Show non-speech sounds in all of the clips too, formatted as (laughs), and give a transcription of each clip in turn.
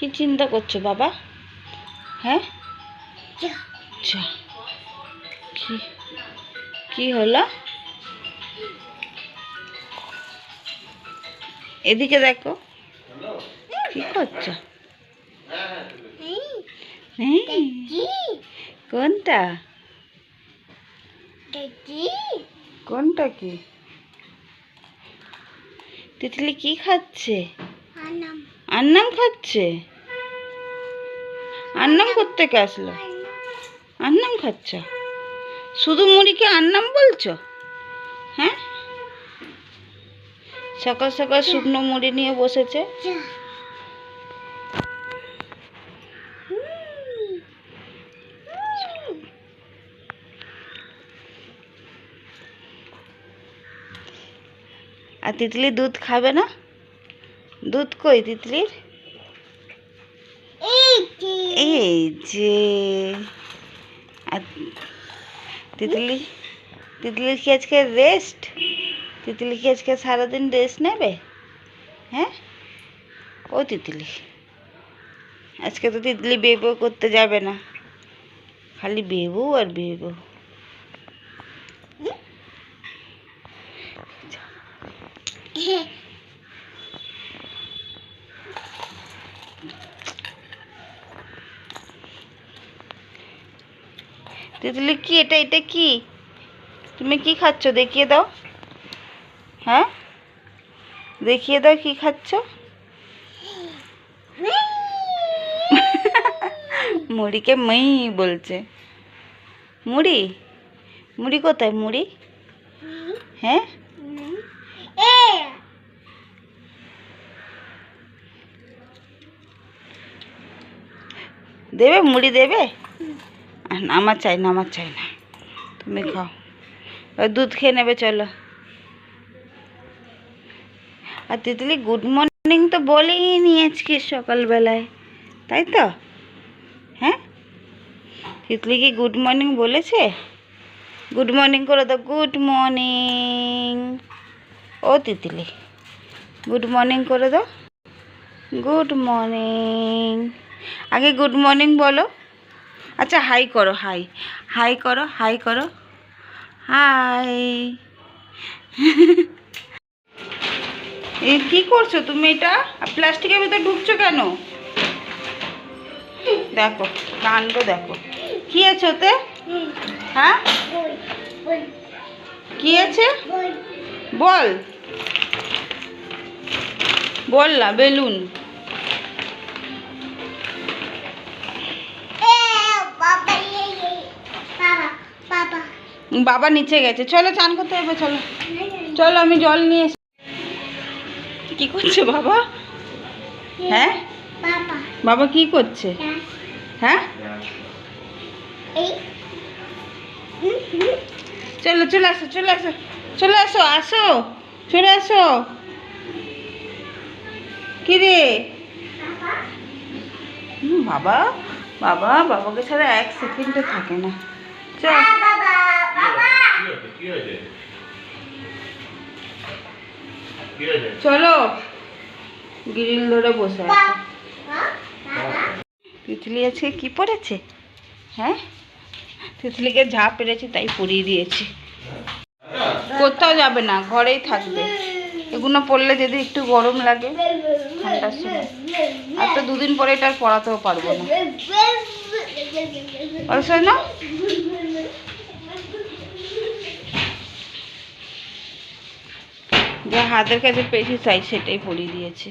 কি চিন্তা করছ বাবা? হ্যাঁ? যা। কি কি হলো? এদিকে দেখো। কি করছ? হ্যাঁ, কোনটা? কোনটা কি? তিতলি কি খাচ্ছে? আন্নাম খাচ্ছে? আন্নাম করতে কে আসলো? আন্নাম খাচ্ছ? শুধু মুড়িকে আন্নাম বলছো? হ্যাঁ? সকাল সকাল শুকনো মুড়ি নিয়ে বসেছে। আর তিতলি দুধ খাবে না? দুধ কই তিতলির? এই যে তিতলি, তিতলির কি আজকে রেস্ট তিতলি কি আজকে সারাদিন রেস্ট নেবে? হ্যাঁ? ও তিতলি। আজকে তো তিতলি বেবো করতে যাবে না। খালি বেবো আর বেবো। তিতলি কি? এটা এটা কি? তুমি কি খাচ্ছ? দেখিয়ে দাও। হ্যাঁ? দেখিয়ে দাও কি খাচ্ছ? (laughs) মুড়িকে মই বলছে। মুড়ি? মুড়ি কোথায়? মুড়ি? হ্যাঁ? দেবে? মুড়ি দেবে? আমার চাই না, আমার চাই না। তুমি খাও। দুধ খেয়ে নেবে, চলো। আর তিতলি গুড মর্নিং তো বলেই নি আজকে সকালবেলায়। তাই তো? হ্যাঁ? তিতলি কি গুড মর্নিং বলেছে? গুড মর্নিং করে দাও। গুড মর্নিং ও তিতলি গুড মর্নিং করে দাও। গুড মর্নিং আগে গুড মর্নিং বলো। আচ্ছা হাই করো হাই হাই করো হাই করো। হাই এ, কি করছ তুমি এটা? প্লাস্টিকের ভিতরে ঢুকছো কেন? দেখো, কাণ্ড দেখো। কি আছে ওতে? হ্যাঁ? কি আছে? বল। বল না, বেলুন। বাবা নিচে গেছে। চলো চান করতে হবে চলো। চলো আমি জল নিয়ে এসে কি করছে বাবা? হ্যাঁ? বাবা। কি করছে? হ্যাঁ? চলো চলে আসো চলে আসো চলে আসো আসো চলে আসো। কি রে? বাবা। বাবা বাবাকে ছাড়া এক সেকেন্ডে থাকে না। চল। হয়েছে চলো। গ্রিল ধরে বসে আছে। তিতলি আজকে কি পড়েছে? হ্যাঁ? তিতলিকে যা পেরেছি তাই পরিয়ে দিয়েছি। কোথাও যাবে না, ঘরেই থাকবে। এগুলো পড়লে যদি একটু গরম লাগে, ঠান্ডার সময়। আর তো দুদিন পরে এটা পড়াতেও পারব না। না যা হাতের কাছে পেয়েছি তাই সেটাই পরিয়ে দিয়েছি।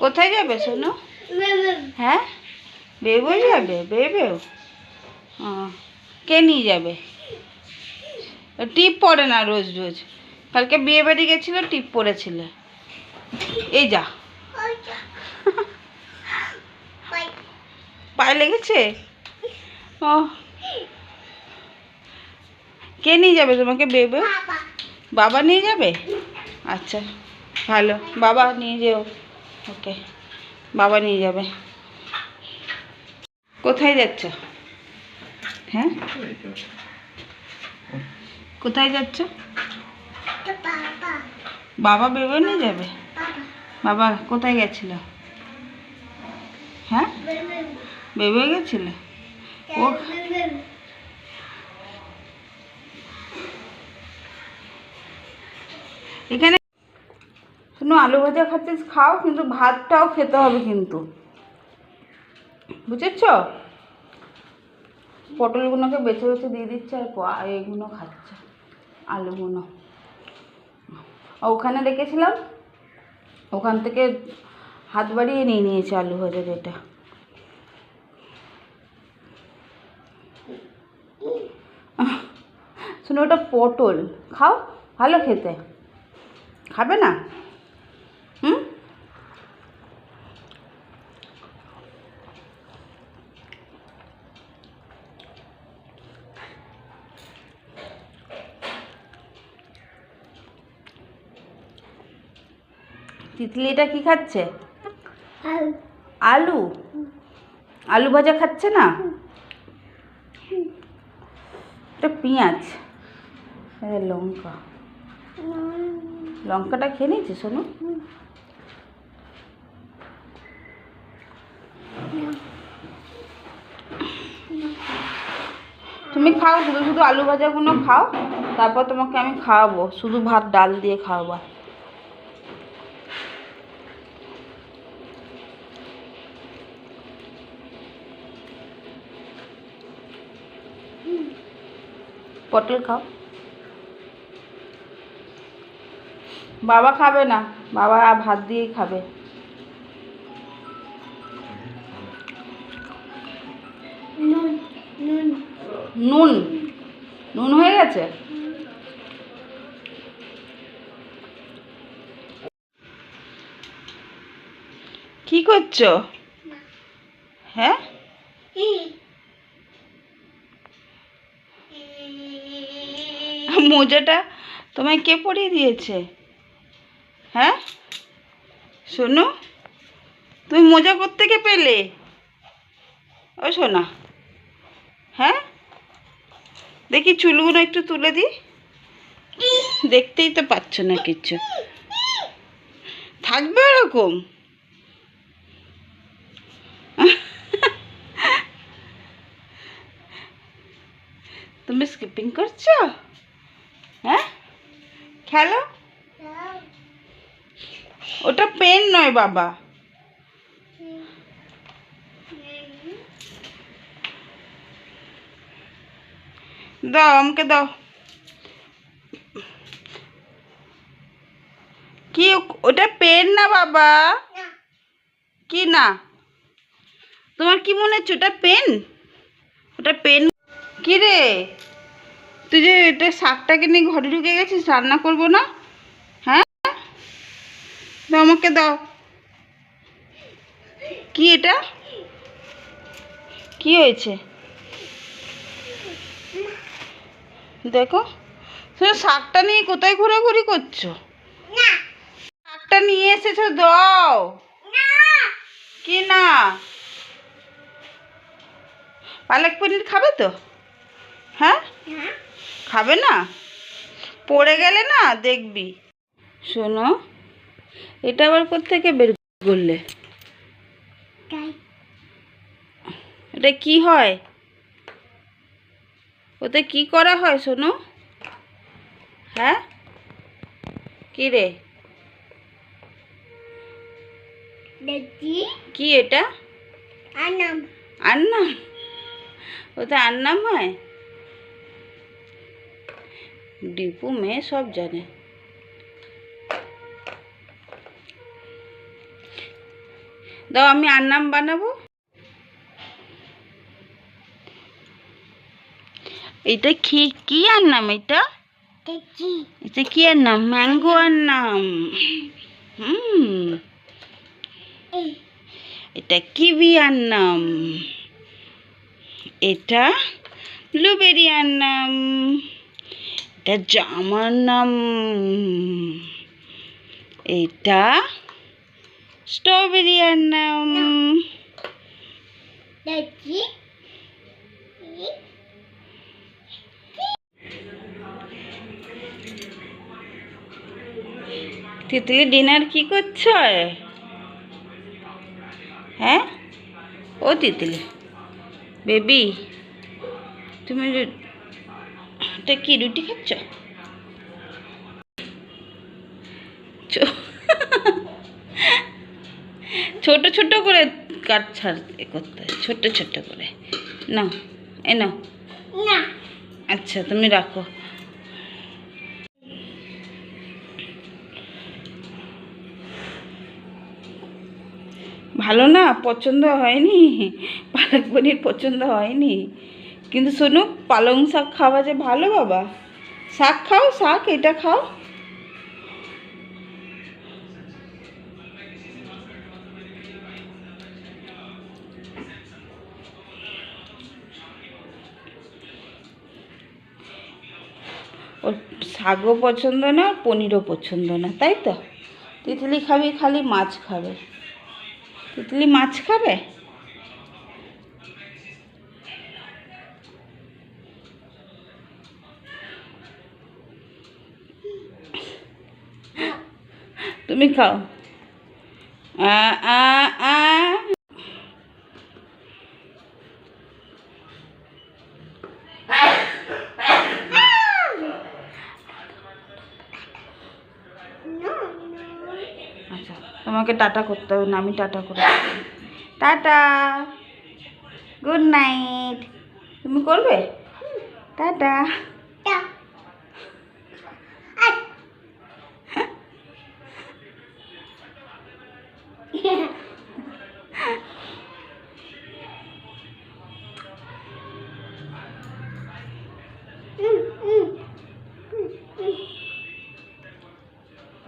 কোথায় যাবে শোনো হ্যাঁ? বেবো যাবে? বেবেও কে নিয়ে যাবে? টিপ পড়ে না রোজ রোজ। কালকে বিয়ে বাড়ি গেছিল টিপ পড়েছিল এই যা। পায়ে লেগেছে? ও। কে নিয়ে যাবে তোমাকে বেবে? বাবা। নিয়ে যাবে? আচ্ছা ভালো। বাবা নিয়ে যেও। ওকে বাবা নিয়ে যাবে। কোথায় যাচ্ছ? হ্যাঁ? কোথায় যাচ্ছ? বাবা। বেবে নিয়ে যাবে? বাবা। কোথায় গেছিল? হ্যাঁ? বেবে। গেছিল? ও এখানে শুনো, আলু ভাজা খাচ্ছিস, খাও, কিন্তু ভাতটাও খেতে হবে কিন্তু। বুঝেছ? পটলগুলোকে বেছে বেছে দিয়ে দিচ্ছে আর এগুলো খাচ্ছে, আলুগুলো। ওখানে রেখেছিলাম, ওখান থেকে হাত বাড়িয়ে নিয়ে নিয়েছে আলু ভাজা যেটা। শুনো, ওটা পটল। খাও, ভালো খেতে। খাবে না? হুম? তিতলিটা কি খাচ্ছে? আলু। আলু? ভাজা খাচ্ছে না? এটা পেঁয়াজ লঙ্কা। লঙ্কাটা খেয়ে নিয়েছি শোনো তুমি খাও, শুধু শুধু আলু ভাজাগুলো খাও, তারপর তোমাকে আমি খাওয়াবো। শুধু ভাত, ডাল দিয়ে খাওয়াবো। পটল খাও। বাবা খাবে না বাবা ভাত দিয়েই খাবে। নুন নুন। হয়ে গেছে? কি করছ? হ্যাঁ? মোজাটা তোমায় কে পরিয়ে দিয়েছে? হ্যাঁ? শোনো তুমি মোজা কোত্থেকে পেলে? ও শোনা হ্যাঁ? দেখি চুলগুলো একটু তুলে দিই। দেখতেই তো পাচ্ছ না কিচ্ছু থাকবে ওরকম? তুমি স্কিপিং করছ? হ্যাঁ? খেলো? ওটা পেন নয় বাবা। দাও আমাকে দাও। কি ওটা পেন না বাবা? কি না? তোমার কি মনে হচ্ছে ওটা পেন? ওটা পেন কি রে? তুই যে এটা শাকটাকে নিয়ে ঘরে ঢুকে গেছিস রান্না করব না? দাও আমাকে দাও। কি এটা? কি হয়েছে? দেখো তুমি শাকটা নিয়ে কোথায় ঘোরাঘুরি করছ? শাকটা নিয়ে এসেছ দাও। কি না? পালক পনির খাবে তো? হ্যাঁ। খাবে না? পড়ে গেলে না দেখবি। শোনো এটা আবার কোত্থেকে বের করলে? এটা কি হয়? ওতে কি করা হয় শোনো হ্যাঁ? কি রে? কি এটা? আন্নাম? ওতে আন্নাম হয়? ডিপু মেয়ে সব জানে। দাও, আমি আন্নাম বানাবো। এটা কি কি আন্নাম এটা? এটা কি আন্নাম ম্যাঙ্গো আন্নাম হুম। এটা কিবি আন্নাম এটা ব্লুবেরি আন্নাম এটা জাম আন্নাম এটা স্ট্রবেরি আন্নাম তিতলি ডিনার কি করছ? হ্যাঁ? ও তিতলি। বেবি তুমি এটা কি রুটি খাচ্ছ? ছোট ছোট করে কাট ছাড় করতে হয় ছোট ছোট করে। নাও এ নাও। না। আচ্ছা তুমি রাখো। ভালো না? পছন্দ হয়নি? পালক পনির পছন্দ হয়নি? কিন্তু শোনো পালং শাক খাওয়া যে ভালো বাবা। শাক খাও শাক এটা খাও। শাকও পছন্দ না, পনিরও পছন্দ না, তাই তো? তিতলি খাবি, খালি মাছ খাবে। তিতলি মাছ খাবে? তুমি খাও। আ আ আ আচ্ছা তোমাকে টাটা করতে হবে না, আমি টাটা করে টাটা। Good night. তুমি করবে? টাটা।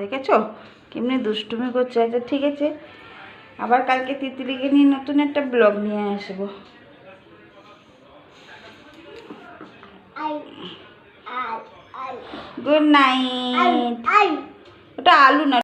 দেখেছ? কেমনি দুষ্টুমি করছে? আচ্ছা ঠিক আছে। আবার কালকে তিতলিকে নিয়ে নতুন একটা ব্লগ নিয়ে আসব। গুড নাইট আই। ওটা আলু না